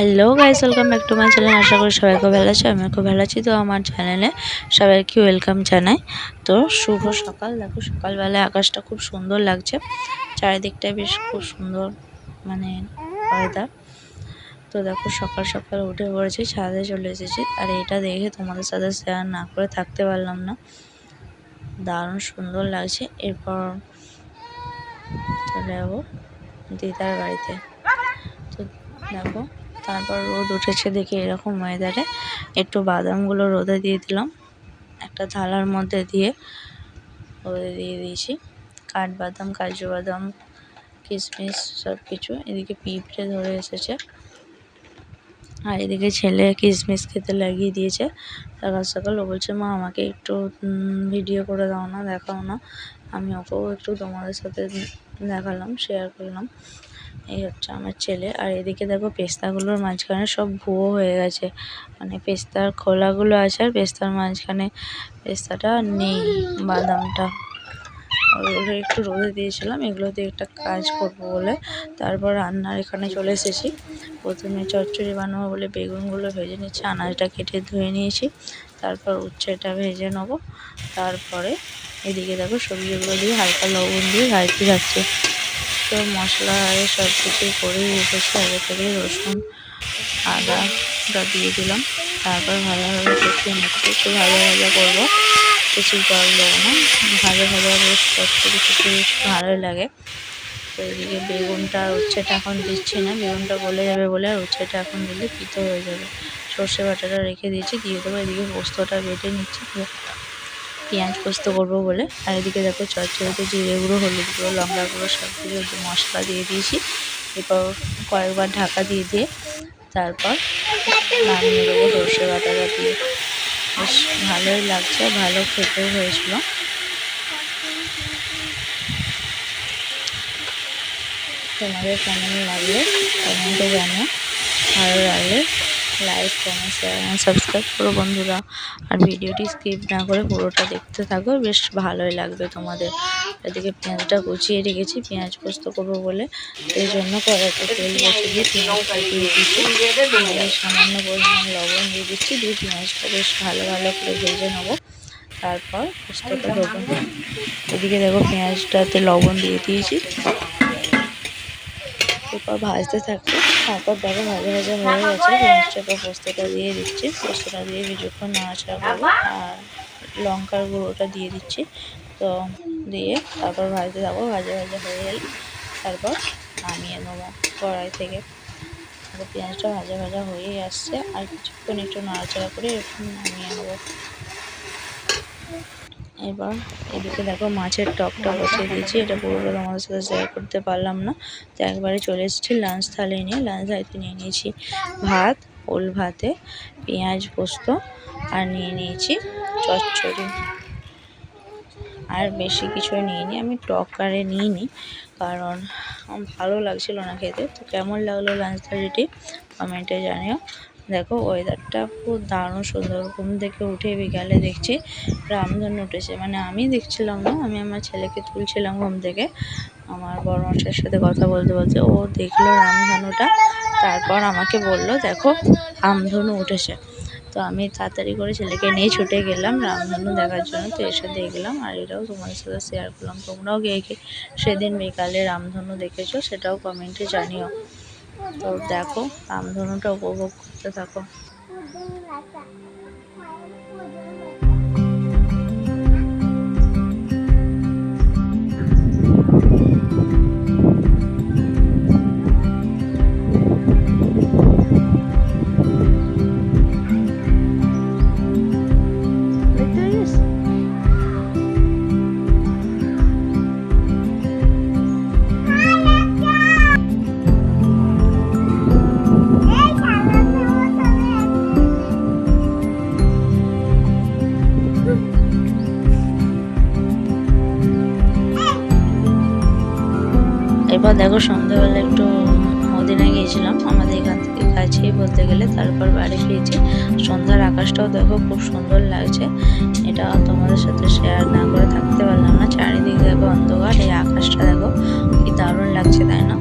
Hello guys welcome back to my channel আশা করি সবাই খুব ভালো আছে আমি খুব ভালো আছি। তো আমার চ্যানেলে সবাইকে ওয়েলকাম জানাই। তো শুভ সকাল। দেখো সকালবেলায় আকাশটা খুব সুন্দর লাগছে। চারিদিকটা বেশ খুব সুন্দর মানে ওয়েদার তো দেখো সকাল সকাল উঠে পড়েছি, ছাদে চলে এসেছি। আর এটা দেখে তোমাদের সাথে শেয়ার না করে থাকতে পারলাম না। দারুণ সুন্দর লাগছে। এরপর চলে যাব দিদার বাড়িতে। তো দেখো তারপর রোদ উঠেছে দেখে এরকম ওয়েদারে একটু বাদামগুলো রোদে দিয়ে দিলাম। একটা থালার মধ্যে দিয়ে রোদে দিয়ে দিয়েছি। কাঠবাদাম কাজু বাদাম কিশমিশ সব কিছু এদিকে পিঁপড়ে ধরে এসেছে। আর এদিকে ছেলে কিশমিশ খেতে লাগিয়ে দিয়েছে। সকাল সকাল ও বলছে, মা, আমাকে একটু ভিডিও করে দাও না, দেখাও না। আমি ওকেও একটু তোমাদের সাথে দেখালাম শেয়ার করলাম। এই হচ্ছে আমার ছেলে। আর এদিকে দেখো পেস্তাগুলোর মাঝখানে সব ভুয়ো হয়ে গেছে। মানে পেস্তার খোলাগুলো আছে আর পেস্তার মাঝখানে পেস্তাটা নেই, বাদামটা। ওগুলো একটু রোদে দিয়েছিলাম, এগুলো দিয়ে একটা কাজ করব বলে। তারপর রান্নার এখানে চলে এসেছি। প্রথমে চচ্চড়ি বানাবো বলে বেগুনগুলো ভেজে নিচ্ছি আনাজটা কেটে ধুয়ে নিয়েছি। তারপর উচ্ছেটা ভেজে নেব। তারপরে এদিকে দেখো সবজিগুলো দিয়ে হালকা লবণ দিয়ে ভাজতে যাচ্ছে তো মশলা আরে সব কিছু করে রেখেছি। আগে থেকে রসুন আদাটা দিয়ে দিলাম। তারপর ভালোভাবে কষিয়ে নিচ্ছি। একটু ভাজা ভাজা করব। কিছু জল দেবো না। ভাজা ভাজা বেশ চচ্চড়ি খেতে বেশ ভালোই লাগে। তো এদিকে বেগুনটা উচ্ছেটা এখন দিচ্ছি না। বেগুনটা গলে যাবে বলে আর উচ্ছেটা এখন দিলে পিতো হয়ে যাবে। সর্ষে বাটাটা রেখে দিয়েছি। দিয়ে দেবো এদিকে পোস্তটা বেটে নিচ্ছি। পেঁয়াজ পোস্ত করব বলে। আর এদিকে দেখো চচ্চড়িতে জিরে গুঁড়ো, হলুদ গুঁড়ো, লঙ্কা গুঁড়ো, সব কিছু মশলা দিয়ে দিয়েছি। এরপর কয়েকবার ঢাকা দিয়ে দিয়ে তারপর নামিয়ে দেবো সর্ষে বাটাটা দিয়ে। বেশ ভালোই লাগছে, ভালো খেতেও হয়েছিল। তোমাদের কেমন লাগলে? কমেন্টে জানো ভালো লাগলে like comment share and subscribe করো বন্ধুরা। আর ভিডিওটি স্কিপ না করে পুরোটা দেখতে থাকো, বেশ ভালোই লাগবে তোমাদের। এদিকে পেঁয়াজটা কুচিয়ে রেখেছি, পেঁয়াজ পোস্ত করব বলে। এই জন্য কড়াইতে তেল বসে দিয়ে পেঁয়াজটা দিয়ে সামান্য পরিমাণ লবণ দিয়ে দিচ্ছি, দিয়ে পেঁয়াজটা বেশ ভালো ভালো করে ভেজে নেব। তারপর পোস্তটা দেবো। এদিকে দেখো পেঁয়াজটাতে লবণ দিয়ে দিয়েছি। এরপর ভাজতে থাকবে। তারপর দেখো ভাজা ভাজা হয়ে গেছে। পেঁয়াজটা পোস্তটা দিয়ে দিচ্ছি। পোস্তটা দিয়ে কিছুক্ষণ নাড়াচাড়া করব। আর লঙ্কার গুঁড়োটা দিয়ে দিচ্ছি। তো দিয়ে তারপর ভাজতে থাকব। ভাজা ভাজা হয়ে গেলে তারপর নামিয়ে নেব কড়াই থেকে। তারপর পেঁয়াজটা ভাজা ভাজা হয়েই আসছে। আর কিছুক্ষণ একটু নাড়াচাড়া করে এরকম নামিয়ে নেব। এবার এদিকে দেখো মাছের টকটা বসিয়ে দিয়েছি। এটা পুরোটা তোমাদের সাথে শেয়ার করতে পারলাম না। তো একবারে চলে এসেছি লাঞ্চ থালি নিয়ে। লাঞ্চ থালিতে নিয়ে নিয়েছি ভাত, ওল ভাতে, পেঁয়াজ পোস্ত আর নিয়ে নিয়েছি চচ্চড়ি। আর বেশি কিছুই নিইনি। আমি টক আরে নিইনি কারণ ভালো লাগছিল না খেতে। তো কেমন লাগল লাঞ্চ থালিটি কমেন্টে জানিও। দেখো ওয়েদারটা খুব দারুণ সুন্দর। ঘুম থেকে উঠে বিকালে দেখছি রামধনু উঠেছে। মানে আমি দেখছিলাম না, আমি আমার ছেলেকে তুলছিলাম ঘুম থেকে। আমার বড় মশাইয়ের সাথে কথা বলতে বলতে ও দেখল রামধনুটা, তারপর আমাকে বলল, দেখো, রামধনু উঠেছে। তো আমি তাড়াতাড়ি করে ছেলেকে নিয়ে ছুটে গেলাম রামধনু দেখার জন্য। তো এসে দেখলাম আর এটাও তোমাদের সাথে শেয়ার করলাম। তোমরাও গিয়ে সেদিন বিকালে রামধনু দেখেছ, সেটাও কমেন্টে জানিও। তো দেখো রামধনুটা উপভোগ করতে থাকো। এরপর দেখো সন্ধ্যাবেলা একটু মদিনা গিয়েছিলাম। আমাদের এখান থেকে কাছেই বলতে গেলে তারপর বাড়ি ফিরেছি। সন্ধ্যার আকাশটাও দেখো খুব সুন্দর লাগছে। এটা তোমাদের সাথে শেয়ার না করে থাকতে পারলাম না। চারিদিকে দেখো অন্ধকার, এই আকাশটা দেখো কি দারুণ লাগছে, তাই না?